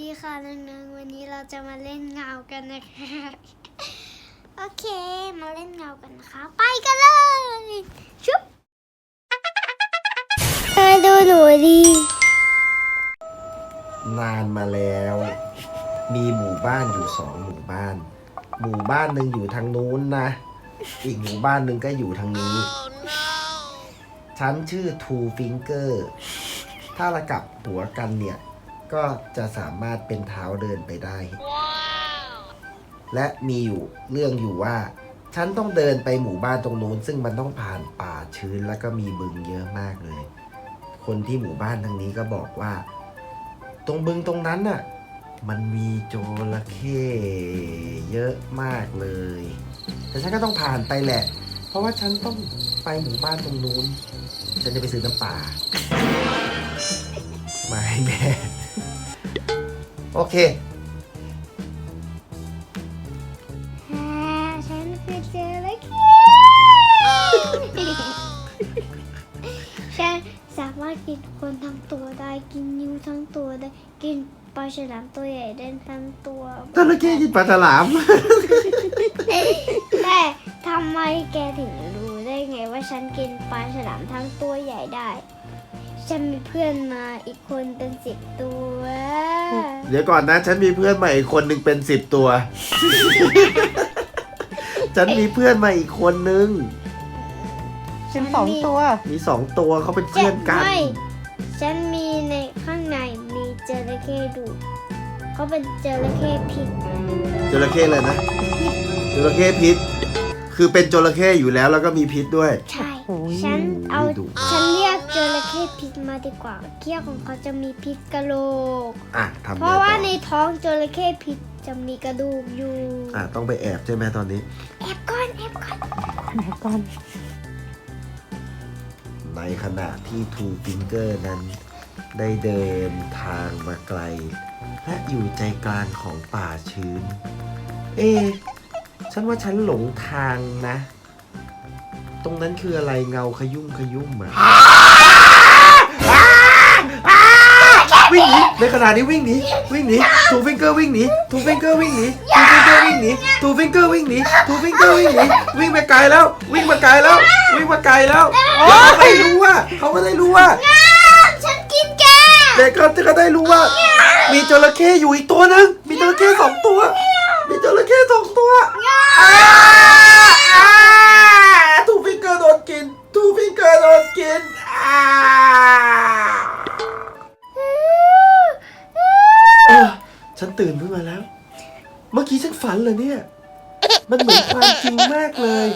ดีค่ะน้องๆวันนี้เราจะมาเล่นเงากันนะคะ โอเค มาเล่นเงากันนะคะ ไปกันเลยชุบมาดูหนูดีนานมาแล้ว มีหมู่บ้านอยู่สองหมู่บ้าน หมู่บ้านหนึ่งอยู่ทางนู้นนะ อีกหมู่บ้านหนึ่งก็อยู่ทางนี้ ฉันชื่อ Two Finger ถ้าเรากลับหัวกันเนี่ย ก็จะสามารถเป็นเท้าเดินไปได้ และมีอยู่เรื่องอยู่ว่า ฉันต้องเดินไปหมู่บ้านตรงนู้น ซึ่งมันต้องผ่านป่าชื้นแล้วก็มีบึงเยอะมากเลย คนที่หมู่บ้านทางนี้ก็บอกว่า ตรงบึงตรงนั้นน่ะ มันมีโจระเข้เยอะมากเลย แต่ฉันก็ต้องผ่านไปแหละ เพราะว่าฉันต้องไปหมู่บ้านตรงนู้น ฉันจะไปซื้อน้ำปลามา โอเค ฮ่าฉันคือเจอแล้วค่ะฉันสามารถกินคนทั้งตัวได้ กินนิ้วทั้งตัวได้ กินปลาฉลามตัวใหญ่ได้ทั้งตัว จระเข้กินปลาฉลาม แต่ทำไมแกถึงรู้ได้ไงว่าฉันกินปลาฉลามทั้งตัวใหญ่ได้ ฉันมีเพื่อนมาอีกคนเป็นสิบตัว เดี๋ยวก่อนนะ ฉันมีเพื่อนใหม่อีกคนหนึ่งเป็นสิบตัว ฉันมีเพื่อนมาอีกคนนึงฉันสองตัว มีสองตัวเขาเป็นเพื่อนกัน ไม่ ฉันมีในข้างในมีจระเข้ดูเขาเป็นจระเข้พิษจระเข้เลยนะ จระเข้พิษ คือเป็นจระเข้อยู่แล้วแล้วก็มีพิษด้วย ใช่ โอ้ย ฉันเอาดุฉันเรียก จระเข้พิษมาดีกว่าเกี้ยวของเขาจะมีพิษกะโหลก อะทำเพราะว่าในไงต่อท้องจระเข้พิษจะมีกระดูกอยู่อะต้องไปแอบใช่ไหมตอนนี้ แอบก่อนแอบก่อนไหนก่อนในขณะที่ทูฟิงเกอร์นั้น ได้เดินทางมาไกล และอยู่ใจกลางของป่าชื้น เอ๊ะฉันว่าฉันหลงทางนะ ตรงนั้นคืออะไรเงาขยุ่มขยุ่มอะวิ่งหนีในขณะนี้วิ่งหนีวิ่งหนีทูฟิงเกอร์วิ่งหนีทูฟิงเกอร์วิ่งหนีทูฟิงเกอร์วิ่งหนีทูฟิงเกอร์วิ่งหนีทูฟิงเกอร์วิ่งหนีวิ่งไปไกลแล้ว วิ่งมาไกลแล้ว วิ่งมาไกลแล้วแล้วเขาไม่รู้ว่าเขาก็ได้รู้ว่าฉันกินแกเด็กก็จะได้รู้ว่า มีจระเข้อยู่อีกตัวหนึ่งมีจระเข้สองตัว มีจระเข้สองตัว ฉันตื่นขึ้นมาแล้ว เมื่อกี้ฉันฝันเลยเนี่ย มันเหมือนความจริงมากเลย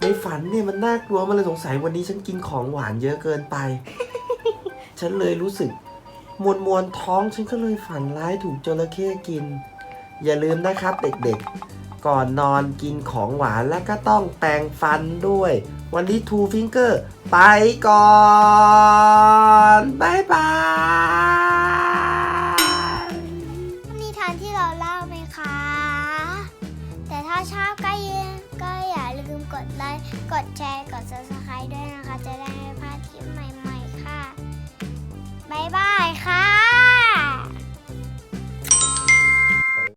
ในฝันเนี่ยมันน่ากลัวมันเลยสงสัยวันนี้ฉันกินของหวานเยอะเกินไป ฉันเลยรู้สึก มวนมวนๆท้องฉันก็เลยฝันร้ายถูกจระเข้กิน อย่าลืมนะครับเด็กๆ ก่อนนอนกินของหวานแล้วก็ต้องแปรงฟันด้วย วันนี้ทูฟิงเกอร์ ไปก่อนาชอบก็ยินก็อย่าลืมกดไลค์ กดแชร์ กด subscribe ด้วยนะคะ จะได้ไม่พลาด